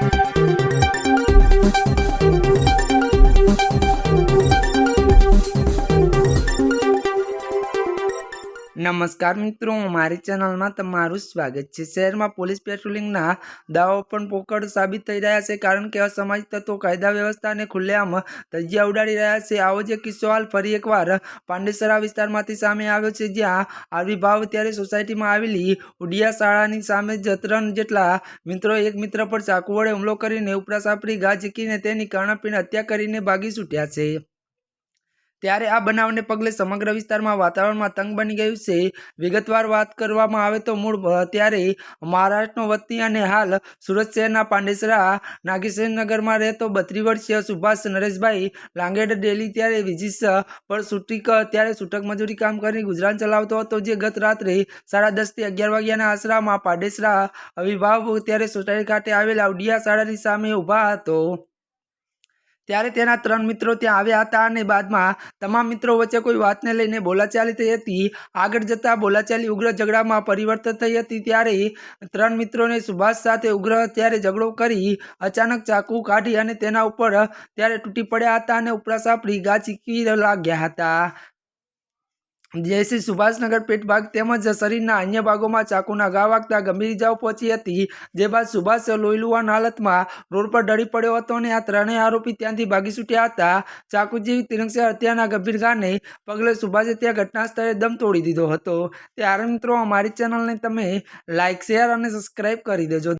Thank you. નમસ્કાર મિત્રો, મારી ચેનલમાં તમારું સ્વાગત છે. શહેરમાં પોલીસ પેટ્રોલિંગના દાવો પણ પોકળ સાબિત થઈ રહ્યા છે, કારણ કે અસમાજ તત્વો કાયદા વ્યવસ્થાને ખુલ્લેઆમ ધજિયા ઉડાડી રહ્યા છે. આવો જ કિસ્સો હાલ ફરી એકવાર પાંડેસરા વિસ્તારમાંથી સામે આવ્યો છે, જ્યાં આવિર્ભાવ ત્યારે સોસાયટીમાં આવેલી ઉડિયા શાળાની સામે જ ત્રણ જેટલા મિત્રો એક મિત્ર પર ચાકુ વડે હુમલો કરીને ઉપરા સાપરી ગા ઝીકીને તેની કર્ણપીણ હત્યા કરીને ભાગી છૂટ્યા છે. ત્યારે આ બનાવને પગલે સમગ્ર વિસ્તારમાં વાતાવરણમાં તંગ બની ગયું છે. વિગતવાર વાત કરવામાં આવે તો મૂળ ત્યારે મહારાષ્ટ્રનો વતની અને હાલ સુરત શહેરના પાંડેસરા નાગેશ્વરનગરમાં રહેતો બત્રી વર્ષીય સુભાષ નરેશભાઈ લાંગેડ ડેલી ત્યારે વિજીસ પર છૂટીક ત્યારે છૂટક મજૂરી કામ કરી ગુજરાન ચલાવતો હતો, જે ગત રાત્રે સાડા દસથી અગિયાર વાગ્યાના આશરામાં પાંડેસરા અવિભાવ ત્યારે સોસાયટી ખાતે આવેલા ઉડિયા શાળાની સામે ઊભા હતો. ત્યારે તેના ત્રણ મિત્રો ત્યાં આવ્યા હતા અને બાદમાં તમામ મિત્રો વચ્ચે કોઈ વાતને લઈને બોલાચાલી થઈ હતી. આગળ જતા બોલાચાલી ઉગ્ર ઝઘડામાં પરિવર્તન થઈ હતી ત્યારે ત્રણ મિત્રોને સુભાષ સાથે ઉગ્ર ત્યારે ઝઘડો કરી અચાનક ચાકુ કાઢી અને તેના ઉપર ત્યારે તૂટી પડ્યા હતા અને ઉપરા સાપડી ગા ચીકી લાગ્યા હતા. જેસી સુભાષનગર પેટ ભાગ તેમજ શરીરના અન્ય ભાગોમાં ચાકુના ઘા વાગતા ગંભીર ઇજાઓ પહોંચી હતી, જે બાદ સુભાષ લોહીલુવાન હાલતમાં રોડ પર ઢળી પડ્યો હતો અને આ ત્રણેય આરોપી ત્યાંથી ભાગી છૂટ્યા હતા. ચાકુ જેવી હત્યાના ગંભીર ઘાને પગલે સુભાષે ત્યાં ઘટના સ્થળે દમ તોડી દીધો હતો. ત્યારે મિત્રો, અમારી ચેનલને તમે લાઇક શેર અને સબસ્ક્રાઈબ કરી દેજો.